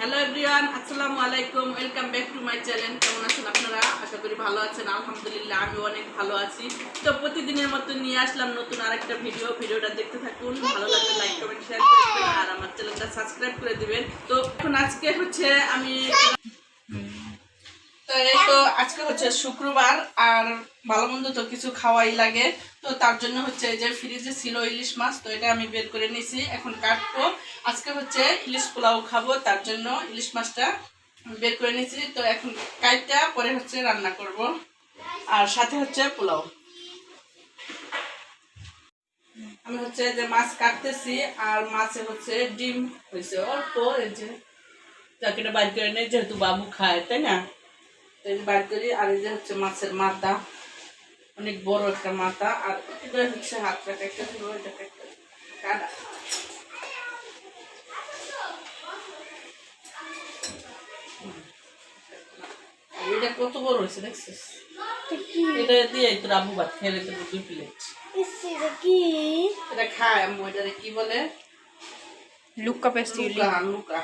Hello everyone আসসালামু আলাইকুম welcome back to my channel কেমন আছেন আপনারা? আশা করি ভালো আছেন। আলহামদুলিল্লাহ আমি অনেক ভালো আছি। তো প্রতিদিনের মতো নিয়ে আসলাম নতুন আরেকটা ভিডিও ভিডিওটা দেখতে থাকুন। ভালো লাগলে লাইক কমেন্ট শেয়ার করবেন। আর আমার চ্যানেলটা সাবস্ক্রাইব করে দিবেন। তো এখন আজকে হচ্ছে আমি তো এই তো আজকে হচ্ছে শুক্রবার আর ভালো মন্দ তো কিছু খাওয়াই লাগে। তো তার জন্য হচ্ছে যে ফ্রিজে ছিল ইলিশ মাছ, তো এটা আমি বের করে নিয়েছি, এখন কাটবো। আজকে হচ্ছে ইলিশ পোলাও খাব, তার জন্য ইলিশ মাছটা বের করে নিয়েছি। তো এখন কাইটা পরে হচ্ছে রান্না করব। আর সাথে হচ্ছে পোলাও। আমি হচ্ছে যে মাছ কাটতেছি, আর মাছে হচ্ছে ডিম হয়েছে, অল্প এই যে। চাকরিটা বাইর করে নেই, যেহেতু বাবু খায়, তাই না? তো বাইর করি আর এই যে হচ্ছে মাছের মাথা অনেক বড় একটা মাথা আর এটা হচ্ছে হাতটা একটা ছিল এটা একটা কাটা আর এটা কত বড় হয়েছে দেখছিস? এটা দিয়ে তোর আবু ভাত খেলে তোর দুই প্লেট কি? এটা খায় আম্মু এটারে কি বলে? লুকা পেস্টিলি লুকা লুকা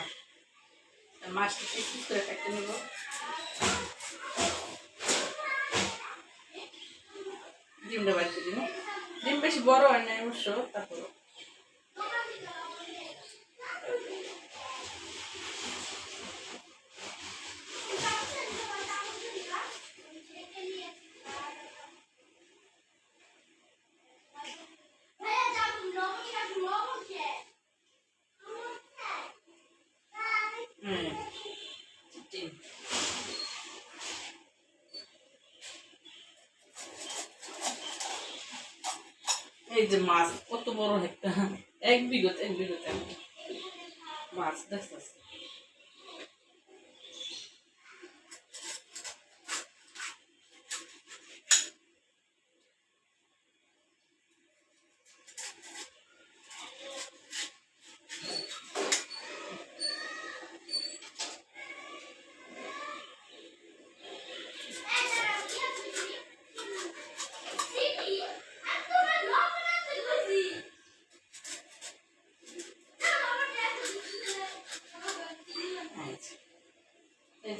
মাছটা পিস করে কেটে নেব। ডিমটা বাড়তে দিন ডিম বেশি বড় হয় না অবশ্য তারপর যে মাছ কত বড় একটা এক বিঘত এক বিঘত মাছ দেখছিস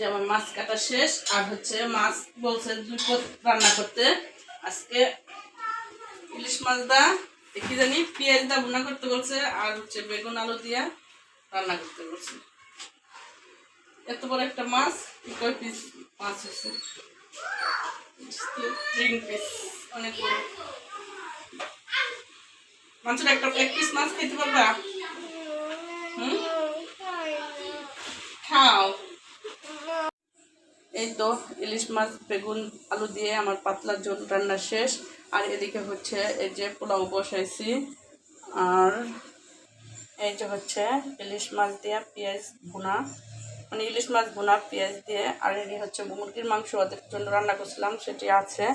যে আমার মাছ কাটা শেষ, আর হচ্ছে মাছ বলছে রান্না করতে। আজকে ইলিশ মাছ দা কি জানি, পেঁয়াজ দা ভুনা করতে বলছে, আর হচ্ছে বেগুন আলু দিয়া রান্না করতে বলছে। এত বড় একটা মাছ কয় পিস মাছ পিস অনেক মাছের একটা এক পিস মাছ খেতে পারবা? হুম? খাও। এই তো ইলিশ মাছ, বেগুন, আলু দিয়ে আমার পাতলা ঝোল রান্না শেষ। আর এদিকে হচ্ছে এই যে পোলাও বসাইছি। আর এই যে হচ্ছে ইলিশ মাছ দিয়ে পেঁয়াজ ভুনা। মানে ইলিশ মাছ ভুনা, পেঁয়াজ দিয়ে। আর এই হচ্ছে মুরগির মাংস ওদের জন্য রান্না করছিলাম, সেটি আছে।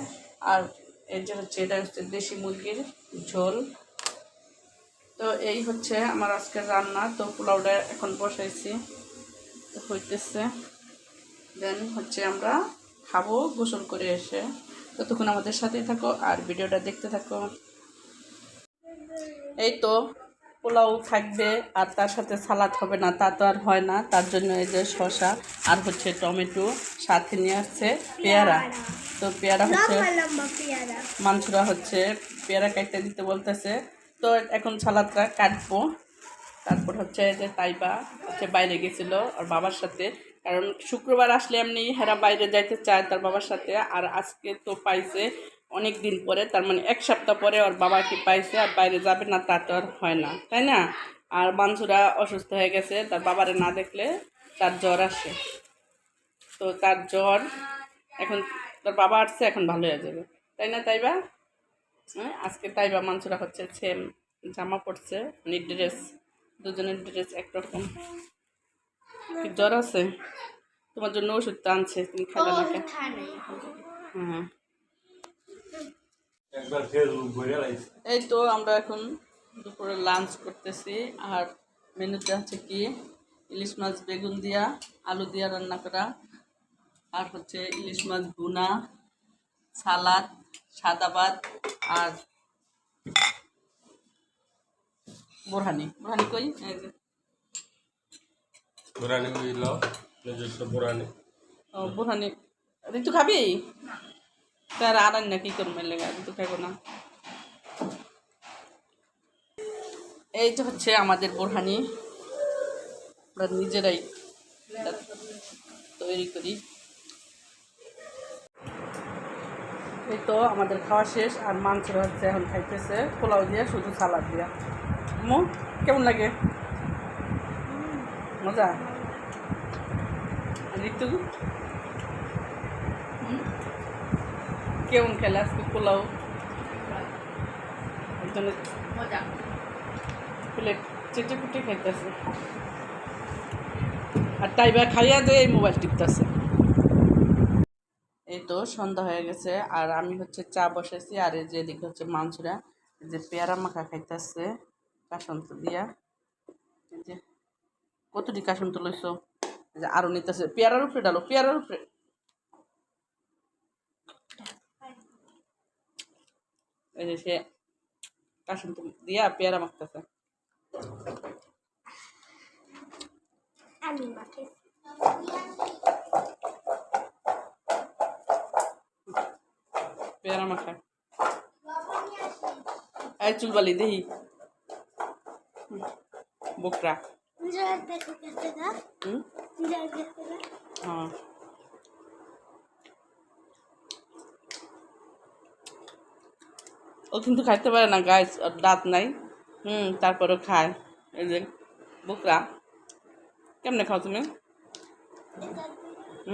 আর এই যে হচ্ছে এটা হচ্ছে দেশি মুরগির ঝোল। তো এই হচ্ছে আমার আজকের রান্না। তো পোলাওটা এখন বসাইছি। হইতেছে। দেন হচ্ছে আমরা খাব গোসল করে এসে। ততক্ষণ আমাদের সাথেই থাকো আর ভিডিওটা দেখতে থাকো। এই তো পোলাও থাকবে আর তার সাথে সালাদ হবে না তা তো আর হয় না। তার জন্য এই যে শসা আর হচ্ছে টমেটো সাথে নিয়ে আসছে পেয়ারা। তো পেয়ারা হচ্ছে মাংসরা হচ্ছে পেয়ারা কাটতে দিতে বলতেছে। তো এখন সালাদটা কাটবো। তারপর হচ্ছে যে তাইবা হচ্ছে বাইরে গেছিল আর বাবার সাথে। কারণ শুক্রবার আসলে এমনি হেরা বাইরে যাইতে চায় তার বাবার সাথে, আর আজকে তো পাইছে অনেক দিন পরে, তার মানে এক সপ্তাহ পরে ওর বাবাকে পাইছে, আর বাইরে যাবে না তা তো আর হয় না, তাই না? আর মানসুরা অসুস্থ হয়ে গেছে, তার বাবারে না দেখলে তার জ্বর আসে। তো তার জ্বর এখন, তোর বাবা আসছে, এখন ভালো হয়ে যাবে, তাই না তাইবা? হ্যাঁ আজকে তাইবা মানসুরা হচ্ছে সেম জামা পড়ছে মানে ড্রেস দুজনের ড্রেস একরকম। জ্বর আছে? তোমার জন্য ওষুধ তো আনছে তুমি খাবে না হ্যাঁ। একবার ফেসবুক ঘুরে লাইছে। এই তো আমরা এখন দুপুরে লাঞ্চ করতেছি আর মেনুতে আছে কি? ইলিশ মাছ বেগুন দিয়া আলু দিয়া রান্না করা আর হচ্ছে ইলিশ মাছ ভুনা সালাদ সাদা ভাত আর বোরহানি। বোরহানি কই? এই যে। বুড়ানি হইল নিজস্ব বুড়ানি ও বুড়ানি ঋতু খাবি তার আর না কি করব লেগা ঋতু খাইবো না এই তো হচ্ছে আমাদের বোরহানি আমরা নিজেরাই তৈরি করি এই তো আমাদের খাওয়া শেষ আর মাংস হচ্ছে এখন খাইতেছে পোলাও দিয়ে শুধু সালাদ দিয়া মো কেমন লাগে মজা? ঋতু? কেমন খেলে আজকে পোলাও? একজনের মজা। প্লেট চেটে কুটে খাইতেছে। আর টাইবা খাইয়া দিয়ে এই মোবাইল টিপতেছে। এই তো সন্ধ্যা হয়ে গেছে আর আমি হচ্ছে চা বসাইছি আর এই যে এদিকে হচ্ছে মাংসরা যে পেয়ারা মাখা খাইতেছে কাসন্ত দিয়া। এই যে কতটি কাসন্ত লইছো? এই যে আরও নিতেছে। পেয়ারার উপরে ডালো পেয়ারার উপরে। এই যে সে কাসন্ত দিয়া পেয়ারা মাখতেছে। পেয়ারা মাখা। এই চুলবালি দেহি বোকরা। হ্যাঁ। ও কিন্তু খাইতে পারে না গাছ ওর দাঁত নাই। হুম তারপরেও খায়। এই যে বোকরা। কেমনে খাও তুমি?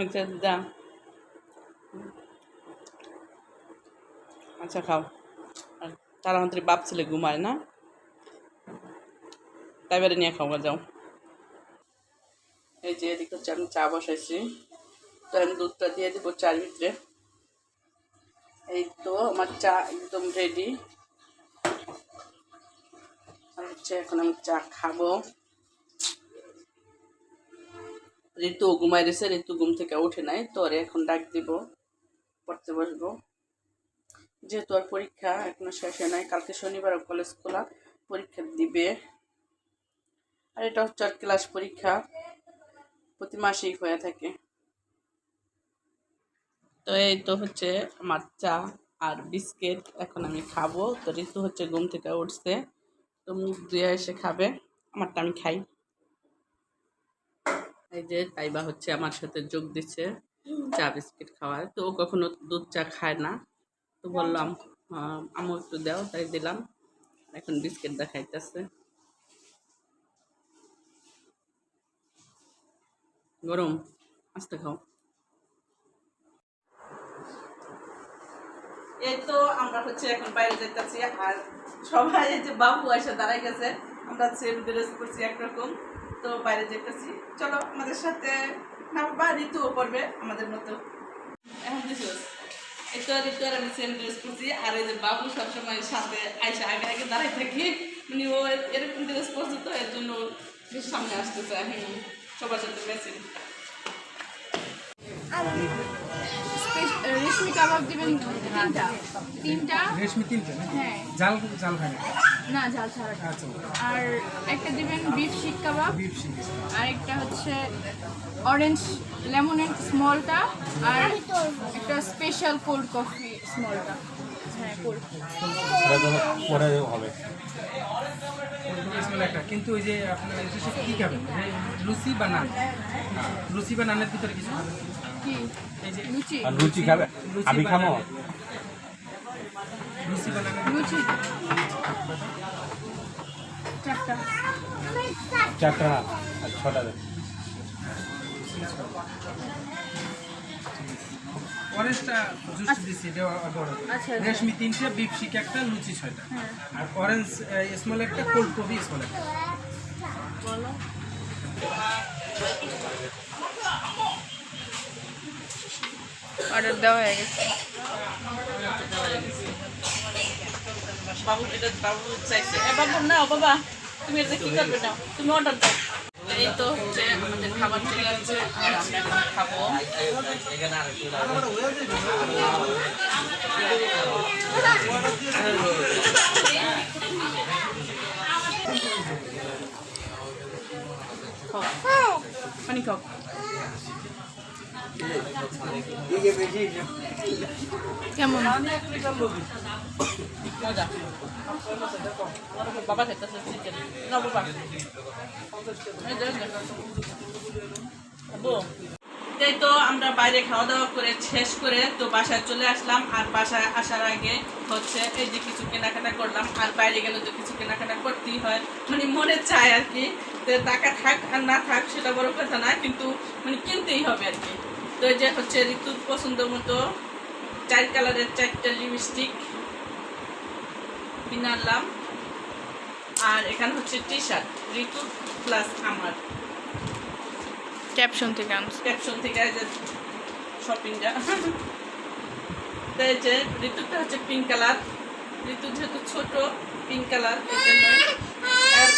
আচ্ছা দা আচ্ছা খাও। আর তারা বাপ ছেলে ঘুমায় না। তাই বাড়ি নিয়ে খাওয়া যাও। এই যে এদিকে হচ্ছে আমি চা বসাইছি। তো আমি দুধটা দিয়ে দেবো চার ভিতরে এই তো আমার চা একদম রেডি আর হচ্ছে এখন আমি চা খাব। ঋতু ঘুমাই রয়েছে ঋতু ঘুম থেকে উঠে নাই, তো ওরে এখন ডাক দিব, পড়তে বসবো। যেহেতু আর পরীক্ষা এখনও শেষ হয় নাই, কালকে শনিবার কলেজ খোলা, পরীক্ষা দিবে। আর এটা হচ্ছে আর ক্লাস পরীক্ষা। প্রতি মাসেই হয়ে থাকে। তো এই তো হচ্ছে আমার চা আর বিস্কিট এখন আমি খাব। তো ঋতু হচ্ছে ঘুম থেকে উঠছে তো মুখ ধুয়ে এসে খাবে। আমারটা আমি খাই। এই যে তাইবা হচ্ছে আমার সাথে যোগ দিচ্ছে চা বিস্কিট খাওয়ায় তো ও কখনো দুধ চা খায় না। তো বললাম আহ, আমু একটু দাও। তাই দিলাম। এখন বিস্কিট দেখাইতেছে। গরম আস্তে খাও। এই তো আমরা হচ্ছে এখন বাইরে যেতেছি আর সবাই যে বাবু এসে দাঁড়াই গেছে, আমরা সেম ড্রেস করছি একরকম। তো বাইরে যেতেছি চলো আমাদের সাথে, না ঋতুও পড়বে আমাদের মতো। এখন দিছো এই তো ঋতু আর আমি সেম ড্রেস করছি আর এই যে বাবু সবসময় সাথে আইসা আগে আগে দাঁড়াই থাকি। মানে ও এরকম ড্রেস পরছে তো, এর জন্য সামনে আসতেছে হুম সবার সাথে মেসেজ রেশমি কাবাব দিবেন তিনটা। তিনটা রেশমি তিনটে না হ্যাঁ জাল জাল খায় না না ঝাল ছাড়া আচ্ছা। আর একটা দিবেন বিফ শিক কাবাব আর একটা হচ্ছে অরেঞ্জ লেমনের স্মলটা আর একটা স্পেশাল কোল্ড কফি স্মলটা হ্যাঁ কোল্ড পরে হবে। একটা কিন্তু ওই যে আপনার এসে কী খাবেন লুচি বা নান লুচি বা নানের ভিতরে কিছু খাবেন কি? এই যে লুচি? খাবে? আমি লুচি বা লুচি? চারটা। চারটা ছটা অরেঞ্জটা জুস আচ্ছা, আচ্ছা। রেশমি তিনটে বিফ শিক একটা লুচি ছয়টা। আর অরেঞ্জ স্মল একটা কোল্ড কফি স্মল একটা। অর্ডার দেওয়া হয়ে গেছে। বাবু এটা বাবু চাইছে। বাবু নাও বাবা তুমি এটা কি করবে নাও? তুমি অর্ডার দাও। এই তো হচ্ছে আমাদের খাবার চলে আসছে খাব। পানি খাও। কেমন? তো আমরা বাইরে খাওয়া দাওয়া করে শেষ করে তো বাসায় চলে আসলাম। আর বাসায় আসার আগে হচ্ছে এই যে কিছু কেনাকাটা করলাম। আর বাইরে গেলে তো কিছু কেনাকাটা করতেই হয়। মানে মনে চায় আর কি টাকা থাক আর না থাক সেটা বড় কথা না, কিন্তু মানে কিনতেই হবে আর কি। তো এই যে হচ্ছে ঋতুর পছন্দ মতো চার কালারের চারটা লিপস্টিক কিনে আনলাম। আর এখানে হচ্ছে টি শার্ট ঋতু প্লাস আমার। ক্যাপশন থেকে আনছি। ক্যাপশন থেকে এই যে শপিংটা তো এই যে ঋতুটা হচ্ছে পিঙ্ক কালার ঋতু যেহেতু ছোট পিঙ্ক কালার এই জন্য। আর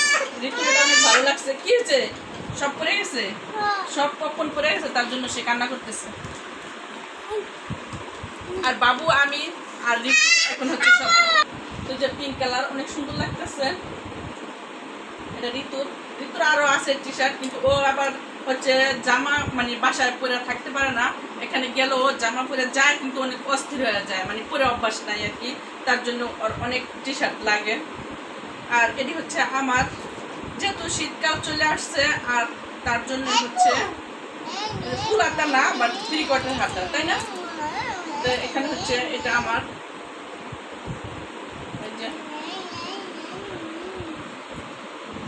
ঋতুটা অনেক ভালো লাগছে। কি হয়েছে? সব পরে গেছে? সব পপন পরে গেছে? তার জন্য সে কান্না করতেছে। আর বাবু আমি আর ঋতু এখন হচ্ছে সব তো যে পিঙ্ক কালার অনেক সুন্দর লাগতেছে। এটা ঋতুর ঋতুর আরও আছে টি শার্ট কিন্তু ও আবার হচ্ছে জামা মানে বাসায় পরে থাকতে পারে না। এখানে গেলেও জামা পরে যায় কিন্তু অনেক অস্থির হয়ে যায়। মানে পরে অভ্যাস নাই আর কি। তার জন্য ওর অনেক টি শার্ট লাগে। আর এটি হচ্ছে আমার যেহেতু শীতকাল চলে আসছে আর তার জন্য হচ্ছে ফুল হাতা না বাট থ্রি কোয়ার্টার হাতা, তাই না? তো এখানে হচ্ছে এটা আমার।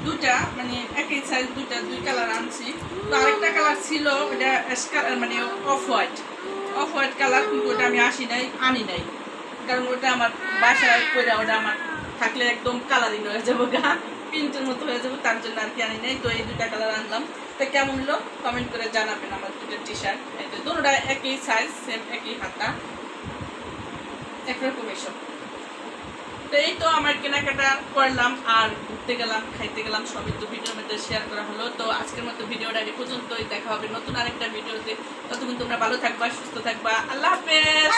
দুটা মানে একই সাইজ দুটা দুই কালার আনছি। তো আরেকটা কালার ছিল ওটা মানে off white off white colour কিন্তু ওটা আমি আসি নাই, আনি নাই। কারণ ওটা আমার বাসায় পরে ওটা আমার থাকলে একদম কালারিং হয়ে যাব গা। প্রিন্টের মতো হয়ে যাব, তার জন্য আর কি আনি নাই। তো এই দুটা কালার আনলাম। তো কেমন হলো? কমেন্ট করে জানাবেন আমার দুটো টি শার্ট দুটোটা একই সাইজ সেম একই হাতা। একরকম এসব। তো এই তো আমার কেনাকাটা করলাম আর ঘুরতে গেলাম, খাইতে গেলাম, সবই তো ভিডিওর মধ্যে শেয়ার করা হলো। তো আজকের মতো ভিডিওটা এই পর্যন্তই। দেখা হবে নতুন আরেকটা ভিডিওতে। ততক্ষণ তোমরা ভালো থাকবা, সুস্থ থাকবা। আল্লাহ হাফেজ.